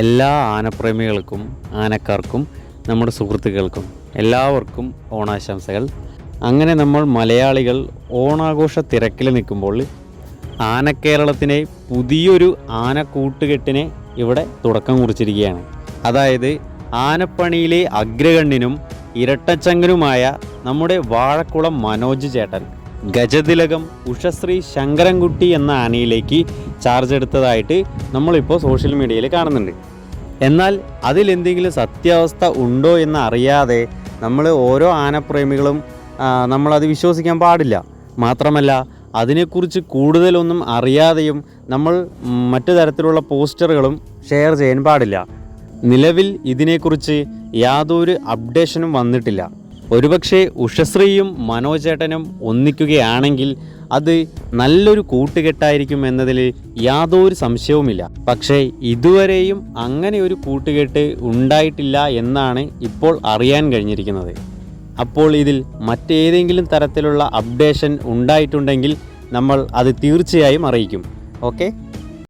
എല്ലാ ആനപ്രേമികൾക്കും ആനക്കാർക്കും നമ്മുടെ സുഹൃത്തുക്കൾക്കും എല്ലാവർക്കും ഓണാശംസകൾ. അങ്ങനെ നമ്മൾ മലയാളികൾ ഓണാഘോഷ തിരക്കിൽ നിൽക്കുമ്പോൾ ആനക്കേരളത്തിനെ പുതിയൊരു ആന കൂട്ടുകെട്ടിനെ ഇവിടെ തുടക്കം കുറിച്ചിരിക്കുകയാണ്. അതായത് ആനപ്പണിയിലെ അഗ്രഗണ്യനും ഇരട്ടച്ചങ്കനുമായ നമ്മുടെ വാഴക്കുളം മനോജ് ചേട്ടൻ. ഗജതിലകം ഉഷശ്രീ ശങ്കരൻകുട്ടി എന്ന ആനയിലേക്ക് ചാർജ് എടുത്തതായിട്ട് നമ്മളിപ്പോൾ സോഷ്യൽ മീഡിയയിൽ കാണുന്നുണ്ട്. എന്നാൽ അതിലെന്തെങ്കിലും സത്യാവസ്ഥ ഉണ്ടോ എന്ന് അറിയാതെ നമ്മൾ ഓരോ ആനപ്രേമികളും നമ്മളത് വിശ്വസിക്കാൻ പാടില്ല. മാത്രമല്ല അതിനെക്കുറിച്ച് കൂടുതലൊന്നും അറിയാതെയും നമ്മൾ മറ്റു തരത്തിലുള്ള പോസ്റ്ററുകളും ഷെയർ ചെയ്യാൻ പാടില്ല. നിലവിൽ ഇതിനെക്കുറിച്ച് യാതൊരു അപ്ഡേഷനും വന്നിട്ടില്ല. ഒരുപക്ഷെ ഉഷശ്രീയും മനോജേട്ടനും ഒന്നിക്കുകയാണെങ്കിൽ അത് നല്ലൊരു കൂട്ടുകെട്ടായിരിക്കും എന്നതിൽ യാതൊരു സംശയവുമില്ല. പക്ഷേ ഇതുവരെയും അങ്ങനെ ഒരു കൂട്ടുകെട്ട് ഉണ്ടായിട്ടില്ല എന്നാണ് ഇപ്പോൾ അറിയാൻ കഴിഞ്ഞിരിക്കുന്നത്. അപ്പോൾ ഇതിൽ മറ്റേതെങ്കിലും തരത്തിലുള്ള അപ്ഡേഷൻ ഉണ്ടായിട്ടുണ്ടെങ്കിൽ നമ്മൾ അത് തീർച്ചയായും അറിയിക്കും. ഓക്കെ?